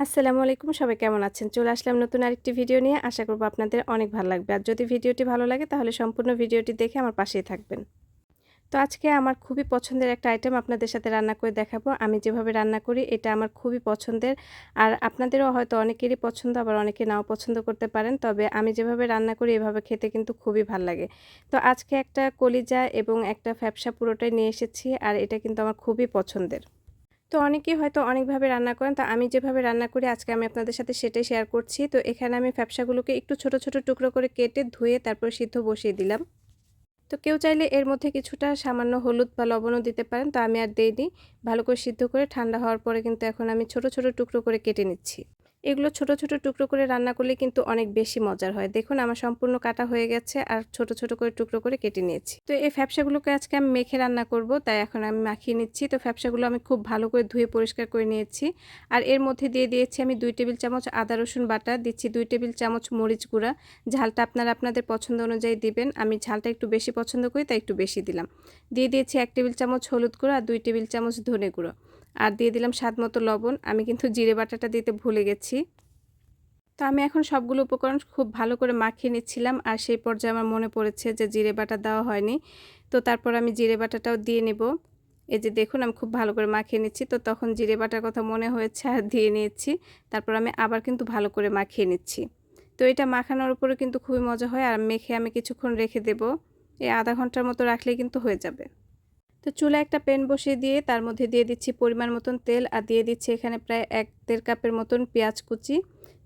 আসসালামু আলাইকুম, সবাই কেমন আছেন? চলে আসলাম নতুন আরেকটি ভিডিও নিয়ে। আশা করব আপনাদের অনেক ভালো লাগবে। আর যদি ভিডিওটি ভালো লাগে, তাহলে সম্পূর্ণ ভিডিওটি দেখে আমার পাশেই থাকবেন। তো আজকে আমার খুবই পছন্দের একটা আইটেম আপনাদের সাথে রান্না করে দেখাবো। আমি যেভাবে রান্না করি, এটা আমার খুবই পছন্দের। আর আপনাদেরও হয়তো অনেকেরই পছন্দ, আবার অনেকে নাও পছন্দ করতে পারেন। তবে আমি যেভাবে রান্না করি, এভাবে খেতে কিন্তু খুবই ভালো লাগে। তো আজকে একটা কলিজা এবং একটা ফ্যাপসা পুরোটাই নিয়ে এসেছি, আর এটা কিন্তু আমার খুবই পছন্দের। তো অনেকেই হয়তো অনেকভাবে রান্না করেন। তো আমি যেভাবে রান্না করি, আজকে আমি আপনাদের সাথে সেটাই শেয়ার করছি। তো এখানে আমি ফ্যাপসাগুলোকে একটু ছোট ছোট টুকরো করে কেটে ধুয়ে তারপর সিদ্ধ বসিয়ে দিলাম। তো কেউ চাইলে এর মধ্যে কিছুটা সামান্য হলুদ বা লবণও দিতে পারেন। তো আমি আর দিইনি। ভালো করে সিদ্ধ করে ঠান্ডা হওয়ার পরে কিন্তু এখন আমি ছোট ছোট টুকরো করে কেটে নিচ্ছি। এগুলো ছোট ছোট টুকরো করে রান্না করলে কিন্তু অনেক বেশি মজার হয়। দেখুন, আমার সম্পূর্ণ কাটা হয়ে গেছে আর ছোট ছোট করে টুকরো করে কেটে নিয়েছি। তো এই ফ্যাপসাগুলোকে আজকে আমি মেখে রান্না করব, তাই এখন আমি মাখিয়ে নিচ্ছি। তো ফ্যাপসাগুলো আমি খুব ভালো করে ধুয়ে পরিষ্কার করে নিয়েছি। আর এর মধ্যে দিয়ে দিয়েছি আমি দুই টেবিল চামচ আদা, রসুন বাটা, দিচ্ছি দুই টেবিল চামচ মরিচ গুঁড়া। ঝালটা আপনারা আপনাদের পছন্দ অনুযায়ী দিবেন। আমি ঝালটা একটু বেশি পছন্দ করি, তাই একটু বেশি দিলাম। দিয়ে দিয়েছি এক টেবিল চামচ হলুদ গুঁড়ো আর দুই টেবিল চামচ ধনে গুঁড়ো। আর দিয়ে দিলাম স্বাদ মতো লবণ। আমি কিন্তু জিরে বাটাটা দিতে ভুলে গেছি। তো আমি এখন সবগুলো উপকরণ খুব ভালো করে মাখিয়ে নিচ্ছিলাম আর সেই পর্যায়ে আমার মনে পড়েছে যে জিরে বাটা দেওয়া হয়নি। তো তারপর আমি জিরে বাটাটাও দিয়ে নেব। এই যে দেখুন আমি খুব ভালো করে মাখিয়ে নিচ্ছি। তো তখন জিরে বাটার কথা মনে হয়েছে আর দিয়ে নিয়েছি। তারপর আমি আবার কিন্তু ভালো করে মাখিয়ে নিচ্ছি। তো এটা মাখানোর উপরে কিন্তু খুবই মজা হয় আর মেখে আমি কিছুক্ষণ রেখে দেব। এই আধা ঘণ্টার মতো রাখলেই কিন্তু হয়ে যাবে। তো চুলা একটা প্যান বসিয়ে দিয়ে তার মধ্যে দিয়ে দিচ্ছি পরিমাণ মতন তেল আর দিয়ে দিচ্ছি এখানে প্রায় এক দেড় কাপের মতন পেঁয়াজ কুচি।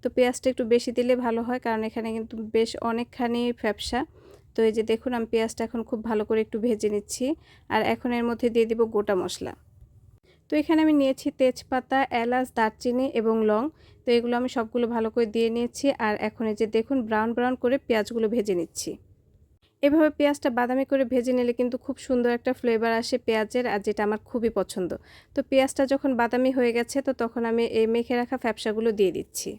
তো পেঁয়াজটা একটু বেশি দিলে ভালো হয় কারণ এখানে কিন্তু বেশ অনেকখানি ফ্যাপসা। তো এই যে দেখুন আমি পেঁয়াজটা এখন খুব ভালো করে একটু ভেজে নিচ্ছি আর এখন এর মধ্যে দিয়ে দিব গোটা মশলা। তো এখানে আমি নিয়েছি তেজপাতা, এলাচ, দারচিনি এবং লং। তো এগুলো আমি সবগুলো ভালো করে দিয়ে নিয়েছি আর এখন এই যে দেখুন ব্রাউন ব্রাউন করে পেঁয়াজগুলো ভেজে নিচ্ছি। এভাবে পেঁয়াজটা বাদামি করে ভেজে নিলে কিন্তু খুব সুন্দর একটা ফ্লেভার আসে পেঁয়াজের, আর যেটা আমার খুবই পছন্দ। তো পেঁয়াজটা যখন বাদামি হয়ে গেছে, তো তখন আমি এই মেখে রাখা ফ্যাপসাগুলো দিয়ে দিচ্ছি।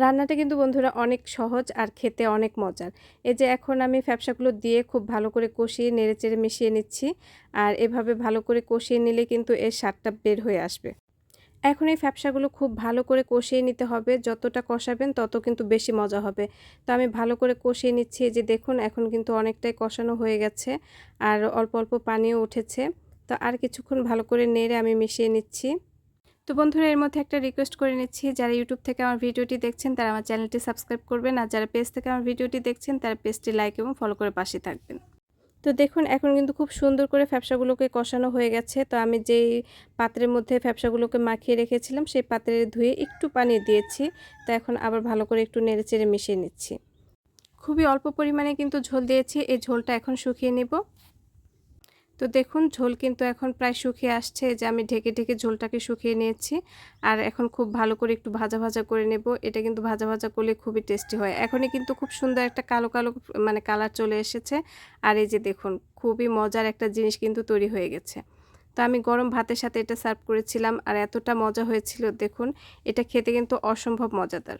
রান্নাটা কিন্তু বন্ধুরা অনেক সহজ আর খেতে অনেক মজার। এই যে এখন আমি ফ্যাপসাগুলো দিয়ে খুব ভালো করে কষিয়ে, নেড়েচেড়ে মিশিয়ে নিচ্ছি, আর এভাবে ভালো করে কষিয়ে নিলে কিন্তু এর স্বাদটা বের হয়ে আসবে। এখন এই ফ্যাপসাগুলো খুব ভালো করে কষিয়ে নিতে হবে। যতটা কষাবেন তত কিন্তু বেশি মজা হবে। তো আমি ভালো করে কষিয়ে নিচ্ছি। যে দেখুন, এখন কিন্তু অনেকটাই কষানো হয়ে গেছে আর অল্প অল্প পানিও উঠেছে। তো আর কিছুক্ষণ ভালো করে নেড়ে আমি মিশিয়ে নিচ্ছি। তো বন্ধুরা, এর মধ্যে একটা রিকোয়েস্ট করে নিচ্ছি। যারা ইউটিউব থেকে আমার ভিডিওটি দেখছেন, তারা আমার চ্যানেলটি সাবস্ক্রাইব করবেন। আর যারা পেজ থেকে আমার ভিডিওটি দেখছেন, তারা পেজটি লাইক এবং ফলো করে পাশে থাকবেন। তো দেখুন, এখন কিন্তু খুব সুন্দর করে ফ্যাপসাগুলোকে কষানো হয়ে গেছে। তো আমি যেই পাত্রের মধ্যে ফ্যাপসাগুলোকে মাখিয়ে রেখেছিলাম, সেই পাত্রে ধুয়ে একটু পানি দিয়েছি। তো এখন আবার ভালো করে একটু নেড়ে চেড়ে মিশিয়ে নিচ্ছি। খুবই অল্প পরিমাণে কিন্তু ঝোল দিয়েছি। এই ঝোলটা এখন শুকিয়ে নেব। তো দেখুন, ঝোল কিন্তু এখন প্রায় শুকিয়ে আসছে। যে আমি ঢেকে ঢেকে ঝোলটাকে শুকিয়ে নিয়েছি। আর এখন খুব ভালো করে একটু ভাজা ভাজা করে নেব। এটা কিন্তু ভাজা ভাজা করলে খুবই টেস্টি হয়। এখনই কিন্তু খুব সুন্দর একটা কালো কালো মানে কালার চলে এসেছে। আর এই যে দেখুন, খুবই মজার একটা জিনিস কিন্তু তৈরি হয়ে গেছে। তো আমি গরম ভাতের সাথে এটা সার্ভ করেছিলাম। আর এতটা মজা হয়েছিল, দেখুন, এটা খেতে কিন্তু অসম্ভব মজাদার।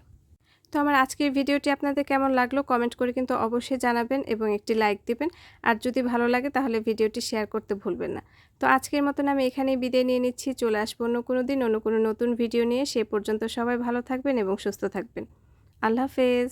তো আমার আজকের ভিডিওটি আপনাদের কেমন লাগল কমেন্ট করে কিন্তু অবশ্যই জানাবেন এবং একটি লাইক দিবেন। আর যদি ভালো লাগে তাহলে ভিডিওটি শেয়ার করতে ভুলবেন না। তো আজকের মতন আমি এখানেই বিদায় নিয়ে নিচ্ছি। চলে আসব অন্য কোনো দিন, অন্য কোনো নতুন ভিডিও নিয়ে। সে পর্যন্ত সবাই ভালো থাকবেন এবং সুস্থ থাকবেন। আল্লাহ হাফেজ।